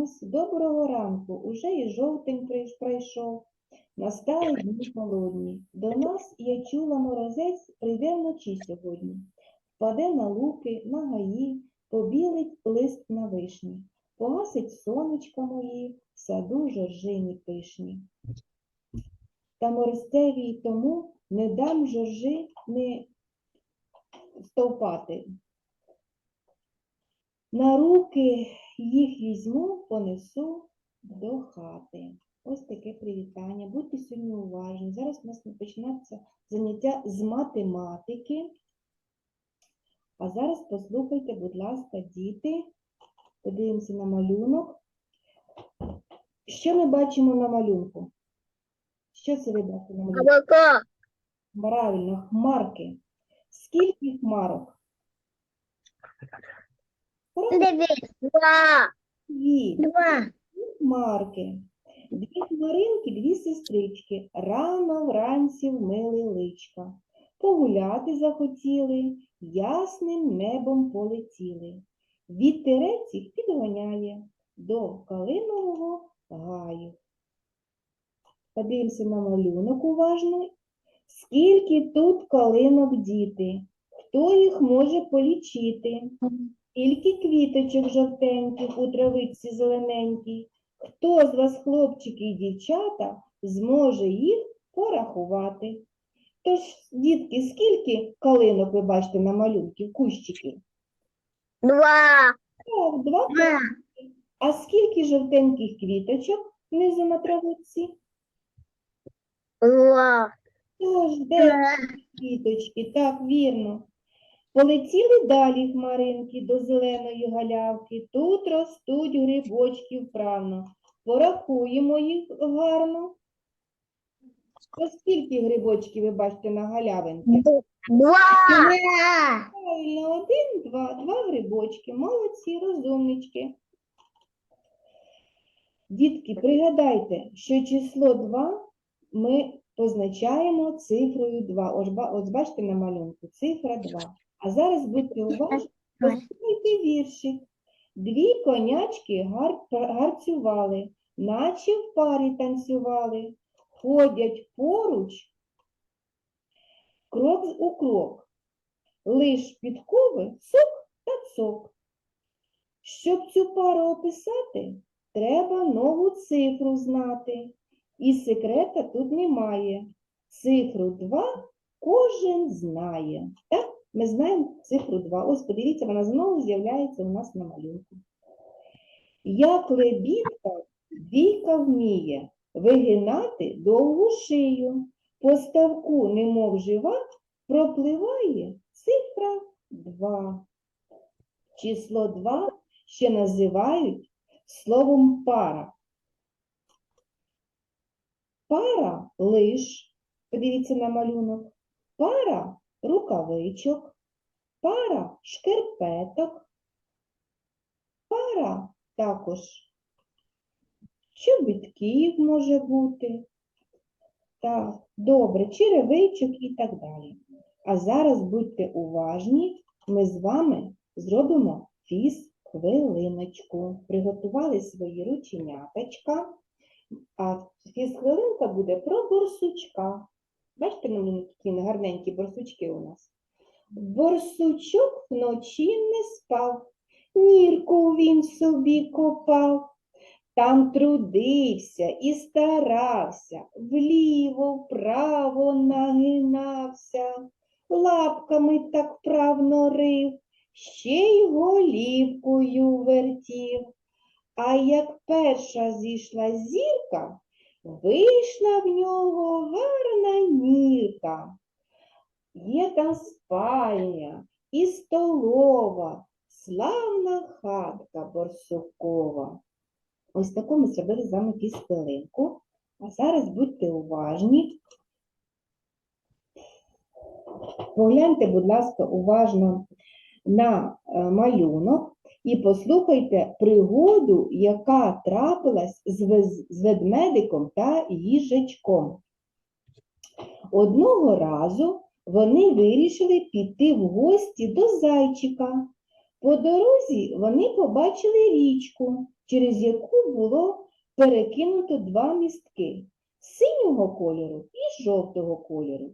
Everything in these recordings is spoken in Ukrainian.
Вітаємось. Доброго ранку. Уже і жовтень пройшов. Настали дні холодні. До нас, я чула, морозець прийде вночі сьогодні. Впаде на луки, на гаї, побілить лист на вишні. Погасить сонечка мої, саду жоржині пишні. Та морозцеві й тому не дам жоржи не стовпати. На руки їх візьму, понесу до хати. Ось таке привітання. Будьте сьогодні уважні. Зараз у нас почнеться заняття з математики. А зараз послухайте, будь ласка, діти. Подивимося на малюнок. Що ми бачимо на малюнку? Що це ви бачите на малюнку? Молоко. Правильно, хмарки. Скільки хмарок? Правильно, Два. Дві. Два. Хмарки. Дві хмаринки, дві сестрички. Рано вранці вмили личка. Погуляти захотіли, ясним небом полетіли. Вітерець їх підганяє до калинового гаю. Подивимося на малюнок уважно. Скільки тут калинок діти? Хто їх може полічити? Скільки квіточок жовтеньких у травичці зелененькій? Хто з вас, хлопчики і дівчата, зможе їх порахувати? Тож, дітки, скільки калинок ви бачите на малюнки, кущиків? Два. Так, два. Два. А скільки жовтеньких квіточок внизу на травичці? Два. Тож, де квіточки? Так, вірно. Полетіли далі хмаринки до зеленої галявки. Тут ростуть грибочки вправно. Порахуємо їх гарно. Оскільки грибочків ви бачите на галявинці? Два. Правильно, один, два, два грибочки. Молодці, розумнички. Дітки, пригадайте, що число 2 ми позначаємо цифрою 2. Ось бачите на малюнку, цифра 2. А зараз будьте уважні, послухайте віршик. Дві конячки гар, гарцювали, наче в парі танцювали, ходять поруч, крок у крок. Лиш підкови сок та цок. Щоб цю пару описати, треба нову цифру знати. І секрета тут немає. Цифру 2 кожен знає. Так? Ми знаємо цифру 2. Ось подивіться, вона знову з'являється у нас на малюнку. Як лебідка, двійка вміє вигинати довгу шию. По ставку, немов жива, пропливає цифра 2. Число 2 ще називають словом пара. Пара лиш, подивіться на малюнок, пара рукавичок, пара шкарпеток, пара також чобітків може бути. Так, добре, черевичок і так далі. А зараз будьте уважні, ми з вами зробимо фіз-хвилиночку. Приготували свої рученяточка, а фіз-хвилинка буде про борсучка. Бачите, на мене які гарненькі борсучки у нас. Борсучок вночі не спав, нірку він собі копав. Там трудився і старався, вліво, вправо нагинався, лапками так вправно рив, ще й голівкою вертів. А як перша зійшла зірка, вийшла в нього гарна нірка. Є там спальня і столова, славна хатка борсукова. Ось таку ми зробили з вами фізхвилинку. А зараз будьте уважні. Погляньте, будь ласка, уважно на е, малюнок і послухайте пригоду, яка трапилась з ведмедиком та їжачком. Одного разу вони вирішили піти в гості до зайчика. По дорозі вони побачили річку, через яку було перекинуто два містки синього кольору і жовтого кольору.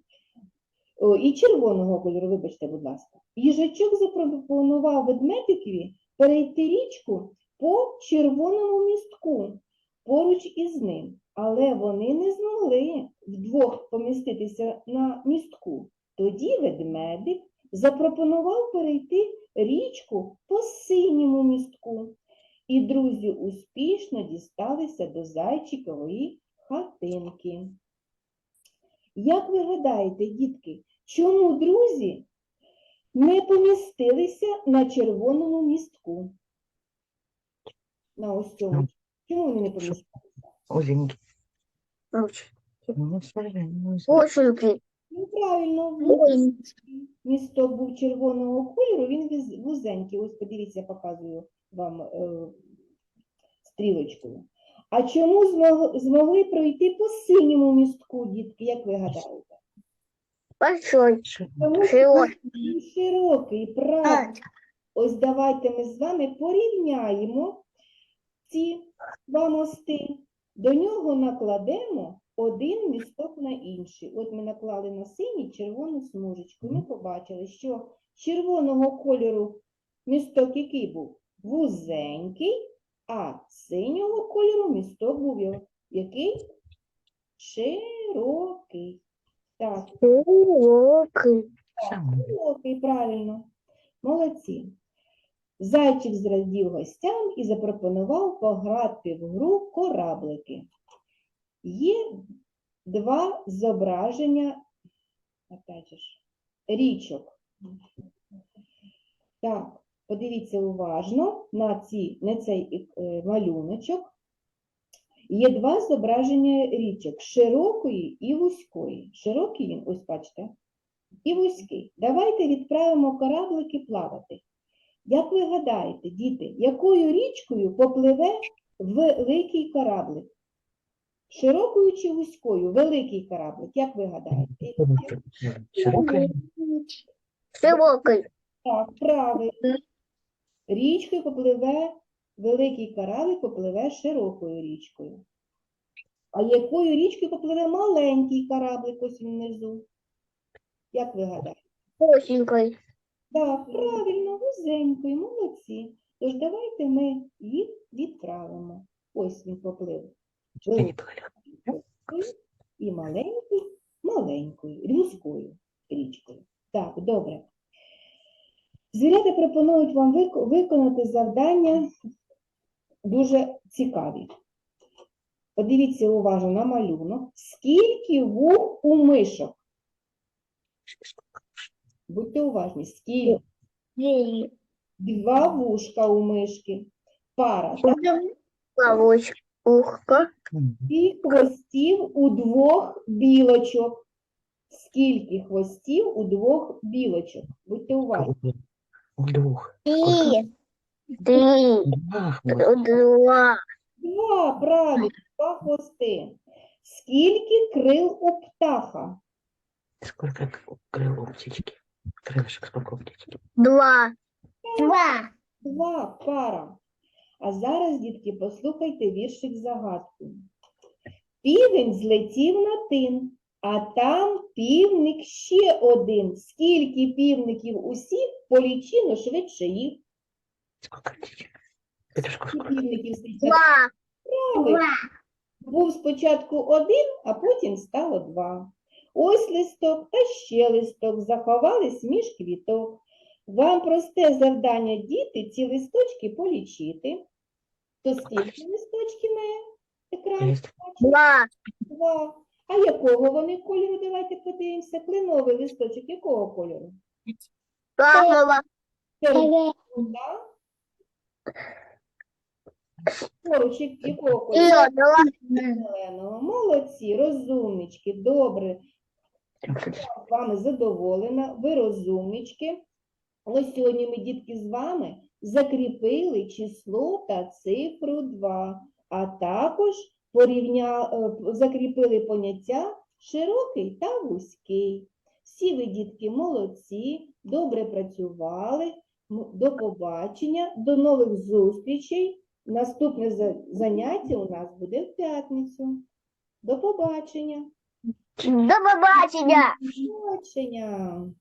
О, і червоного кольору, вибачте, будь ласка. Їжачок запропонував ведмедикові перейти річку по червоному містку поруч із ним, але вони не змогли вдвох поміститися на містку. Тоді ведмедик запропонував перейти річку по синьому містку. І друзі успішно дісталися до зайчикової хатинки. Як ви гадаєте, дітки, чому друзі не помістилися на червоному містку? На ось цьому. Чому вони не помістилися? Очень. Ну, смотри, ну. Ну, правильно, місток був червоного кольору, він вузенький. Ось подивіться, я показую вам е, стрілочкою. А чому змог- змогли пройти по синьому містку, дітки, як ви гадаєте? Большой. Тому що Широкий. він широкий, правильно. Ось давайте ми з вами порівняємо ці два мости. До нього накладемо один місток на інший. От ми наклали на синій червону смужечку. Ми побачили, що червоного кольору місток який був? Вузенький, а синього кольору місток був який? Широкий. Так, Широкий. Самый. Широкий, правильно. Молодці. Зайчик зрадів гостям і запропонував пограти в гру кораблики. Є два зображення опять же річок. Так, подивіться уважно на, ці, на цей е, малюночок. Є два зображення річок широкої і вузької. Широкий він, ось бачите, і вузький. Давайте відправимо кораблики плавати. Як ви гадаєте, діти, якою річкою попливе великий кораблик? Широкою чи вузькою? Великий кораблик, як ви гадаєте? Широкая. Широкий. Так, правильно. Річкою попливе, великий кораблик попливе широкою річкою. А якою річкою попливе маленький кораблик ось він внизу? Як ви гадаєте? Осенькой. Так, правильно, вузенькою, молодці. Тож давайте ми їх відправимо. Ось він поплив. І маленькою, маленькою, вузькою річкою. Так, добре. Звірята пропонують вам виконати завдання дуже цікаві. Подивіться уважно на малюнок. Скільки вух у мишок? Будьте уважні, скільки? Два вушка у мишки. Пара. Ухка. І хвостів у двох білочок. Скільки хвостів у двох білочок? Будьте уважні. У двух. Три. Три. Два хвоста. Два. Два, правильно, два хвости. Скільки крил у птаха? Сколько к- крыл у птички? Крылышек сколько у птички? Два. Два. Два пара. А зараз, дітки, послухайте віршик загадку. Півень злетів на тин, а там півник ще один. Скільки півників усіх, полічіно швидше їх. Два. Був спочатку один, а потім стало два. Ось листок та ще листок заховались між квіток. Вам просте завдання діти ці листочки полічити. То скільки листочків на екрані? Два. Два. А якого вони кольору? Давайте подивимося. Кленовий листочок якого кольору? Червоного. Корочек якого кольору? Зеленого. Молодці, розумнички, добре. Я з вами задоволена, ви розумнички. Ось сьогодні ми, дітки, з вами закріпили число та цифру 2, а також порівня... е, закріпили поняття широкий та вузький. Всі ви, дітки, молодці, добре працювали. До побачення, до нових зустрічей. Наступне заняття у нас буде в п'ятницю. До побачення. До побачення. До побачення.